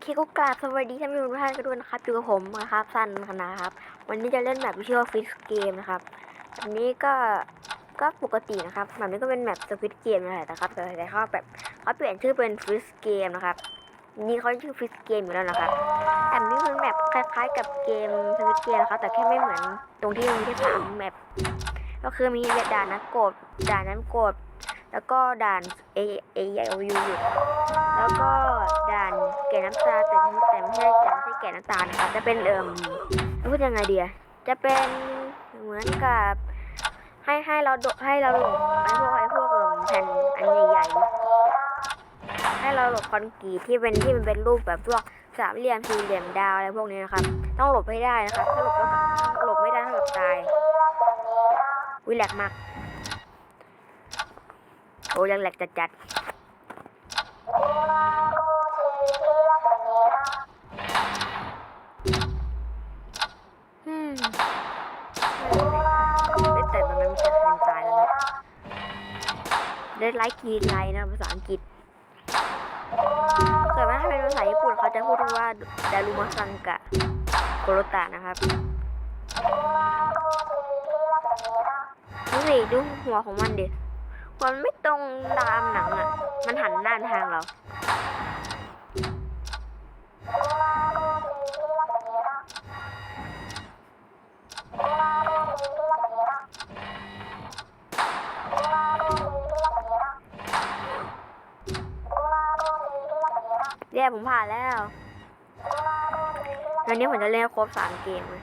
เคก็กราบสวัสดีท่านผู้ชมทุกท่านกันด้วยนะครับอยู่กับผมนะครับซันนะครับ วันนี้จะเล่นแมปที่ชื่อว่าฟิสเกมนะครับอันนี้ก็ก็ปกตินะครับแมปนี้ก็เป็นแมปสวิตเกมนั่นแหละนะครับแต่แต่เขาแบบเขาเปลี่ยนชื่อเป็นฟิสเกมนะครับนี่เขาชื่อฟิสเกมอยู่แล้วนะครับแมปนี้เป็นแมปคล้ายๆ กับเกมสวิตเกมนะครับแต่แค่ไม่เหมือนตรงที่มันมีแค่สามแมปก็คือมีด่านนักกดด่านน้ำกด แล้วก็ด่านเอเอไอโอยูแล้วก็ด่านแก่น้ำตาแต่แต่ไม่ใช่แต่ไม่ใช่แก่น้ำตานะครับจะเป็นเอิ่มพูดยังไงเดียจะเป็นเหมือนกับให้ให้เราโดให้เราหลบไอ้พวกไอ้พวกเอิ่มแผ่นอันใหญ่ๆให้เราหลบคอนกรีตที่เป็นที่มันเป็นรูปแบบพวกสามเหลี่ยมสี่เหลี่ยมดาวอะไรพวกนี้นะครับ ต้องหลบให้ได้นะครับถ้าหลบแล้วหลบไม่ได้เท่ากับตายวิแลกมาก โอ้ยังแหลกจัดๆอืมไม่แต่ตอนนั้นมันจะเป็นตายแล้วนะได้ไลค์กีไลค์นะภาษาอังกฤษส่วนมากถ้าเป็นภาษาญี่ปุ่นเขาจะพูดว่าดารุมาซังกะโกโรตะนะครับดูสิดูหัวของมันดิหัว มันไม่ตรงตามหนังอะ มันหันด้านทางเราเรียผมผ่านแล้วตอนนี้ผมจะเล่นครบสามเกมเลย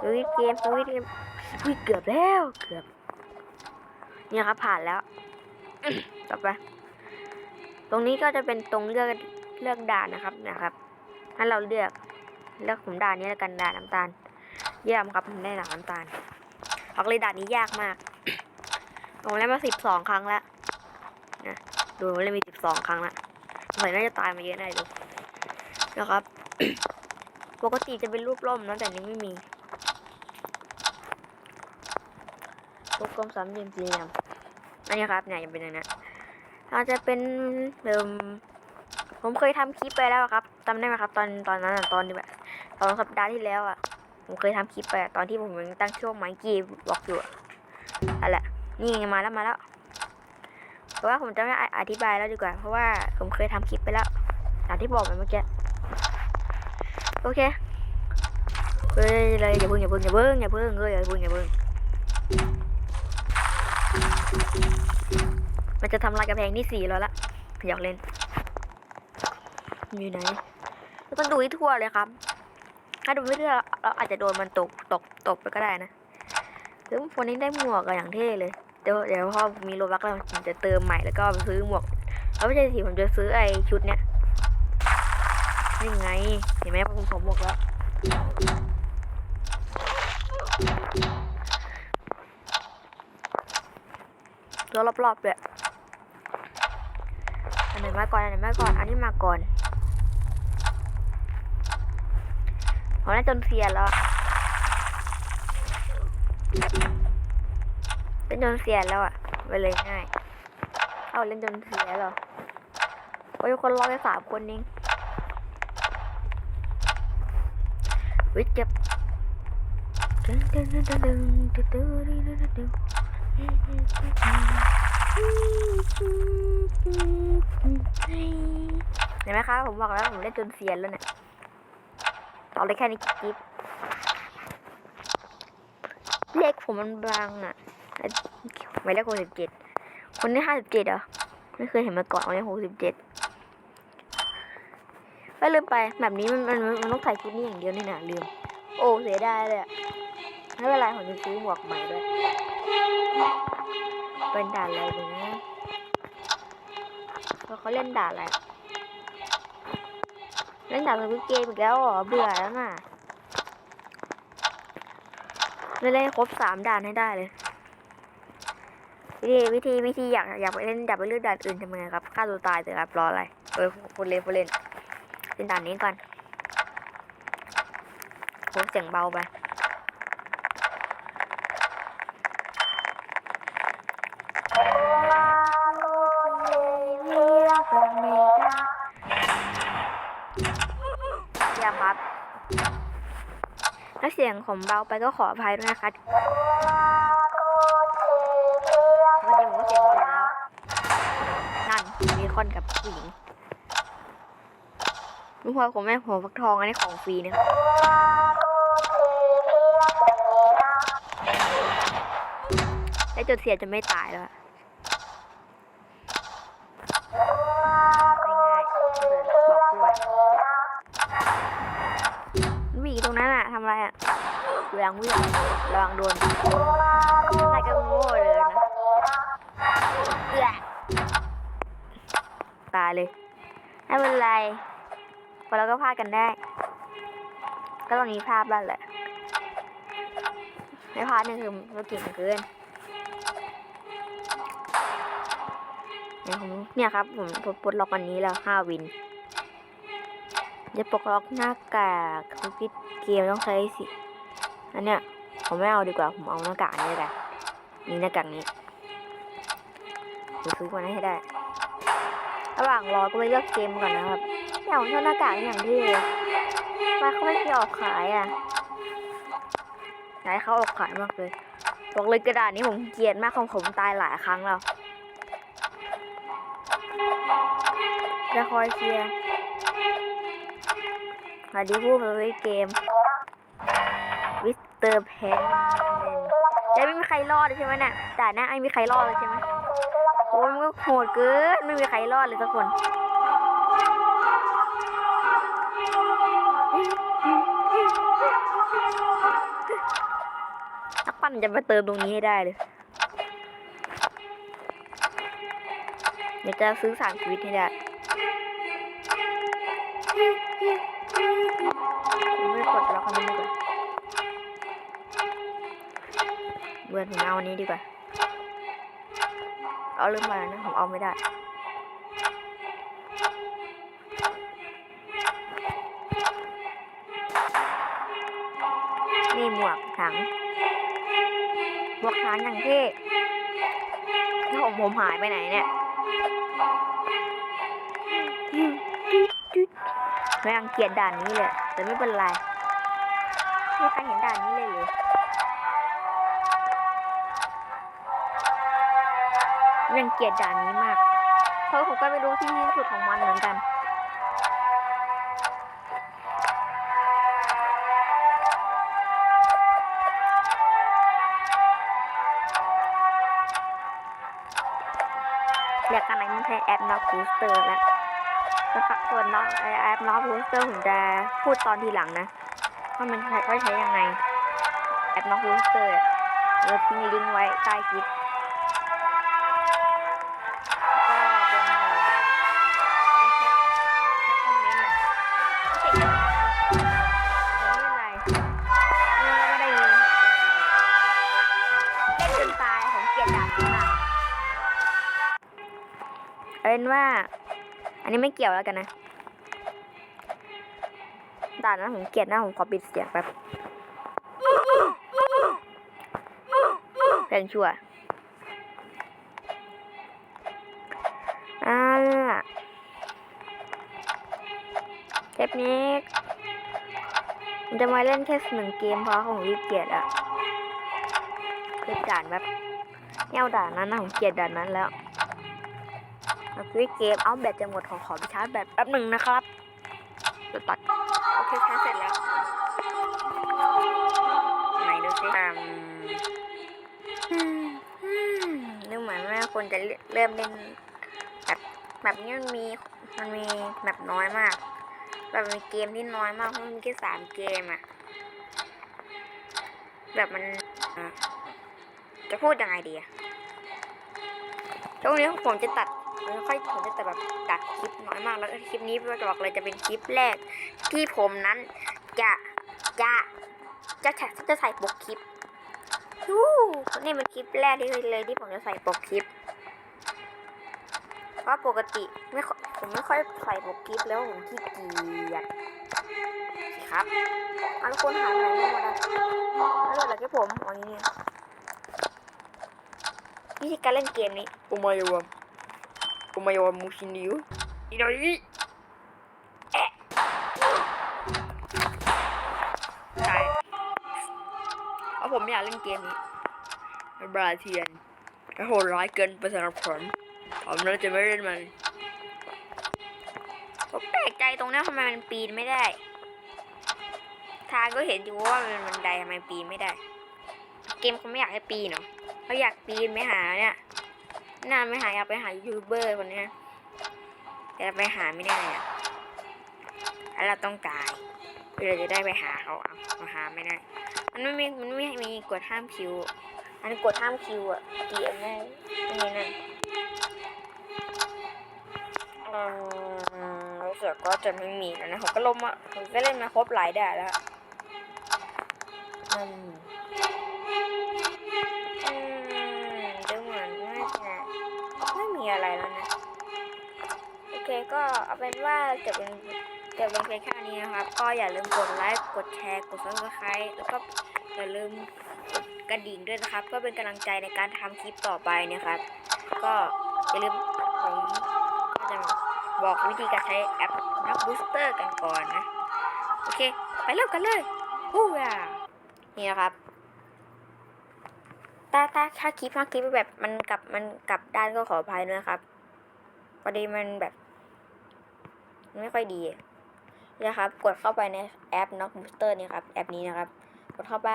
สวิตเกมสวิตเกมเกือบแล้ว เกือบ เนี่ยครับผ่านแล้ว ต่อไป ตรงนี้ก็จะเป็นตรงเลือกเลือกด่านนะครับนะครับให้เราเลือกเลือกผมด่านนี้แล้วกันด่านน้ำตาลเยี่ยมครับผมได้ด่านน้ำตาลบอกเลยด่านนี้ยากมากผมเล่นมาสิบสองครั้งแล้วนะดูเล่นมีสิบสองครั้งล้วสงสัยน่าจะตายมาเยอะแน่ดูนะครับ ปกติจะเป็นรูปร่มนะแต่นี้ไม่มี รูปกลมสามเหลี่ยมสี่เหลี่ยมอันนี้ครับเนี่ยยังเป็นอย่างนี้อาจจะเป็นเดิมผมเคยทำคลิปไปแล้วครับจำได้ไหมครับ ตอนตอนนั้นตอนแบบตอนสัปดาห์ที่แล้วอะ ผมเคยทำคลิปไปตอนที่ผมยังตั้งช่วงไมค์กีบอกอยู่อะนั่นแหละนี่ไงมาแล้วมาแล้วเพราะว่าผมจะไม่อธิบายแล้วดีกว่า เพราะว่าผมเคยทำคลิปไปแล้วตามที่บอกไปเมื่อกี้โอเคเฮ้ยเลยอย่าเพิ่งอย่าเพิ่งอย่าเพิ่งอย่าเพิ่งเฮ้ยอย่าเพิ่งอย่าเพิ่ง มันจะทำลายกระแพงที่สี่แล้วละอยากเล่น อยู่ไหนเราต้องดูให้ทั่วเลยครับ ถ้าดูไม่ทั่วเราอาจจะโดนมันตกตกตกไปก็ได้นะหรือวันนี้ได้หมวกอะอย่างเท่เลย เดี๋ยวเดี๋ยวพอมีโลบักแล้วผมจะเติมใหม่แล้วก็ไปซื้อหมวกแล้วไม่ใช่สิผมจะซื้อไอชุดเนี้ยนี่ไง เห็นไหมผมผมหมวกแล้ว ตัวรอบๆเลยอันไหนมาก่อนอันไหนมาก่อน อันนี้มาก่อนผมน่าจนเสียแล้วเป็นจนเสียแล้วอะไปเลยง่าย เอาเล่นจนเสียหรอโอ้ยคนรอแค่สามคนเองวิจับดึงดึงดึงดึ เห็นไหมคะผมบอกแล้วผมเล่นจนเสียนแล้วเนี่ยต่อเลยแค่นี้กิ๊บเลขผมมันบางอะหมายเลขหกสิบเจ็ดคนที่ห้าสิบเจ็ดเหรอไม่เคยเห็นมาก่อนคนที่หกสิบเจ็ดก็ลืมไปแบบนี้มันมันมันต้องใส่ชุดนี้อย่างเดียวนี่นะลืม โอ้เสียดายเลยอะไม่เป็นไรผมจะซื้อหมวกใหม่ด้วย เป็นด่านอะไรดีนะแล้วเขาเล่นด่านอะไร เล่นด่านสวิตเกมอีกแล้วเหรอเบื่อแล้วน่ะเล่นครบสามด่านให้ได้เลย วิธีวิธีวิธีอยากอยากไปเล่นอยากไปเลือกด่านอื่นทำไงครับฆ่าตัวตายเถอะครับรออะไรเออคนเล่นคนเล่นเล่นด่านนี้ก่อนโหเสียงเบาไป เยี่ยมครับนักเสียงของเราไปก็ขออภัยด้วยนะคะพอดีผมก็เสียงอยู่แล้ว นั่นมีคอนกับผู้หญิงลูกพ่อของแม่ผมฟักทองอันนี้ของฟรีนะครับได้จดเสียจะไม่ตายแล้ว เวียงเวียงระวังโดนอะไรก็โง่เลยนะตายเลยไม่เป็นไรพอเราก็พลาดกันได้ ก็ตอนนี้พลาดบ้างแหละไม่พลาดนี่คือเราเก่งเกินเนี่ยผมเนี่ยครับผมปลดล็อกอันนี้แล้วห้าวินจะปลดล็อกหน้ากากสกิดเกมต้องใช้สิ อันเนี้ยผมไม่เอาดีกว่า ผมเอาหน้ากากนี้เลยกันนี่หน้ากากนี้ผมซื้อมาให้ได้ ระหว่างรอก็ไปเลือกเกมก่อนนะครับอย่างชอบหน้ากากอย่างที่มาเขาไม่ได้ออกขายอะไหนเขาออกขายมากเลย บอกเลยกระดาษนี้ผมเกลียดมากของผมตายหลายครั้งแล้วจะคอยเชียร์สวัสดีผู้ผลิตเกม ตอร์เพนจะไม่มีใครรอดเลยใช่ไหมเนี่ยด่านหน้าไม่มีใครรอดเลยใช่ไหมโอ้ยมันก็โหดเกินไม่มีใครรอดเลยสักคนนักปั้นจะมาเติมตรงนี้ให้ได้เลยเดี๋ยวจะซื้อสารชีวิตให้ได้ เอผมเอาอันนี้ดีกว่า เอาเริ่มมานะ ผมเอาไม่ได้ นี่หมวกถังหมวกถังอย่างที่ที่ผมผมหายไปไหนเนี่ยไม่รังเกียจด่านนี้เลย แต่ไม่เป็นไร ไม่ใครเห็นด่านนี้เลยเลย รังเกียจด่านนี้มาก เพราะผมก็ไม่รู้ที่ที่สุดของมันเหมือนกันเรียกกันไหนมันใช้แอปน็อกบูสเตอร์แล้วนะครับส่วนน็อกแอปน็อกบูสเตอร์ผมจะพูดตอนทีหลังนะว่ามันใช้ว่าใช้ยังไง แอปน็อกบูสเตอร์เราทิ้งลิงก์ไว้ใต้คลิป เอ็นว่า อันนี้ไม่เกี่ยวแล้วกันนะด่านนั้นผมเกลียดนะผมขอปิดเสียงแป๊บเป็นชั่วอ่าเทปนี้จะมาเล่นแค่หนึ่งเกมเพราะผมรีบเกลียดอะคือด่านแบบเงี้ยด่านนั้นนะผมเกลียดด่านนั้นแล้ว มาคุยเกมเอาแบตจะหมดของขอไปชาร์จแบตแป๊บหนึ่งนะครับเดี๋ยวตัดโอเคชาร์จเสร็จแล้วไหนดูสิอืมดูเหมือนว่าคนจะเริ่มเล่นแบบแบบนี้มันมีมันมีแบบน้อยมากแบบมีเกมที่น้อยมากเพราะมันมีแค่สามเกมอะแบบมันจะพูดยังไงดีอะช่วงนี้ผมจะตัด ไม่ค่อยผมจะแต่แบบตัดคลิปน้อยมากแล้วคลิปนี้ประบอกเลยจะเป็นคลิปแรก ที่ผมนั้นจะจะจะจะจะใส่ปกคลิปฮู้นี่เป็นคลิปแรกที่เลยที่ผมจะใส่ปกคลิปเพราะปกติไม่ผมไม่ค่อยใส่ปกคลิปแล้วผมขี้เกียจครับเอาทุกคนหายไปไหนหมดนะแล้วเหลือแค่ผมอ๋อนี่เนี่ยวิธีการเล่นเกมนี้โอมายาวะ Kumayawan mo si Neo. Inay! Eh! ใช่เพราะผมไม่อยากเล่นเกมนี้บราเทียนโหดร้ายเกินไปสำหรับผมผมน่าจะไม่เล่นมันผมแปลกใจตรงนี้ทำไมมันปีนไม่ได้ ทางก็เห็นอยู่ว่ามันบันไดทำไมปีนไม่ได้ เกมเขาไม่อยากให้ปีนเนาะเขาอยากปีนไม่หาเนี่ย น่าไม่หาอยากไปหายูทูบเบอร์คนนี้แต่ไปหาไม่ได้อะแล้วเราต้องตายเพื่อเราจะได้ไปหาเขาเอาเราหาไม่ได้ มันไม่มีมันไม่มีกดห้ามคิว อันกดห้ามคิวอะเกียร์แม่ไม่นั่นรู้สึกก็จะไม่มีแล้วนะผมก็ลมอะผมก็เล่นมาครบหลายด่านแล้วอืม ก็เอาเป็นว่าจะเป็นจะเป็นเพียงแค่นี้นะครับ ก็อย่าลืมกดไลค์กดแชร์กดซับสไครต์แล้วก็อย่าลืมกดกระดิ่งด้วยนะครับก็เป็นกำลังใจในการทำคลิปต่อไปนะครับ ก็อย่าลืมผมจะบอกวิธีการใช้แอปนักบูสเตอร์กันก่อนนะ โอเค ไปเริ่มกันเลยฮู้ย่านี่นะครับถ้าถ้าถ้าคลิปถ้าคลิปแบบมันกลับมันกลับด้านก็ขออภัยด้วยครับพอดีมันแบบ ไม่ค่อยดีนะครับ กดเข้าไปในแอป Knock Booster นี่ครับ แอปนี้นะครับ กดเข้าไป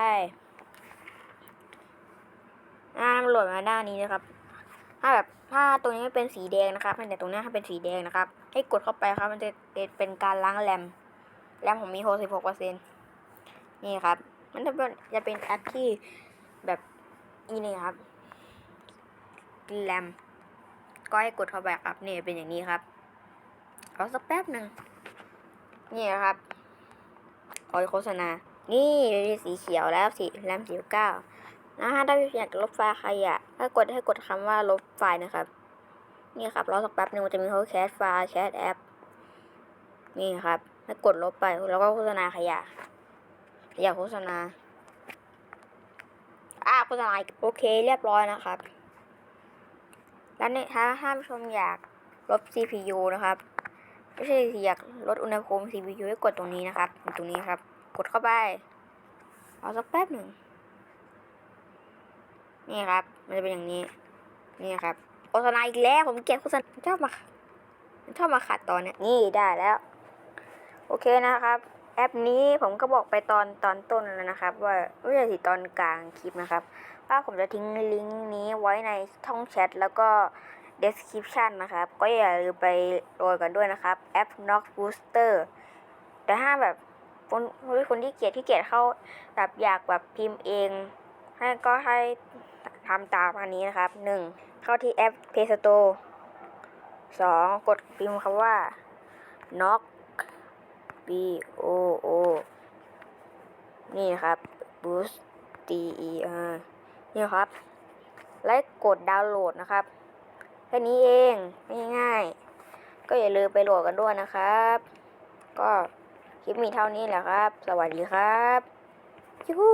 อ่ามันโหลดมาด้านนี้นะครับ ถ้าแบบถ้าตรงนี้เป็นสีแดงนะครับแต่ตรงนี้ถ้าเป็นสีแดงนะครับ ให้กดเข้าไปครับ มันจะเป็นการล้างแรม แรมผมมี66เปอร์เซ็นนี่ครับ มันจะเป็นจะเป็นแอปที่แบบนี่นี่ครับ แรม ก็ให้กดเข้าไปครับ นี่เป็นอย่างนี้ครับ อสักแป๊บหนึ่งนี่นะครับคอยโฆษณา นี่สีเขียวแล้วสีแรมสีเก้านะฮะถ้าอยากลบไฟล์ใครอะถ้ากดให้กดคำว่าลบไฟล์นะครับ นี่ครับรอสักแป๊บหนึ่งมันจะมีเขาแคสไฟล์แคสแอป นี่ครับให้กดลบไปแล้วก็โฆษณาขยะขยะโฆษณาอ่าโฆษณาโอเคเรียบร้อยนะครับ แล้วเนี่ยถ้าท่านผู้ชมอยากลด CPU นะครับ ไม่ใช่อยากลดอุณหภูมิ CPU ให้กดตรงนี้นะครับ ตรงนี้ครับ กดเข้าไป เอาสักแป๊บหนึ่ง นี่ครับ มันจะเป็นอย่างนี้ นี่ครับ โฆษณาอีกแล้ว ผมเกลียดโฆษณาชอบมาชอบมาขัดตอนเนี้ยนี่ได้แล้ว โอเคนะครับ แอปนี้ผมก็บอกไปตอนตอนต้นแล้วนะครับ ว่าไม่ใช่สิตอนกลางคลิปนะครับว่าผมจะทิ้งลิงก์นี้ไว้ในช่องแชทแล้วก็ description นะครับ ก็อย่าลืมไปโหลดกันด้วยนะครับ แอป Knock Booster แต่ถ้าแบบคนคนที่เกียดที่เกียดเข้าแบบอยากแบบพิมพ์เอง ให้ก็ให้ทำตามอันนี้นะครับ 1. เข้าที่แอป Play Store 2. กดพิมพ์คำว่า Knock B O O นี่นะครับ Boost D E R นี่ครับ และกดดาวน์โหลดนะครับ แค่นี้เองง่ายๆก็อย่าลืมไปโหลดกันด้วยนะครับ ก็คลิปมีเท่านี้แหละครับ สวัสดีครับยูฮู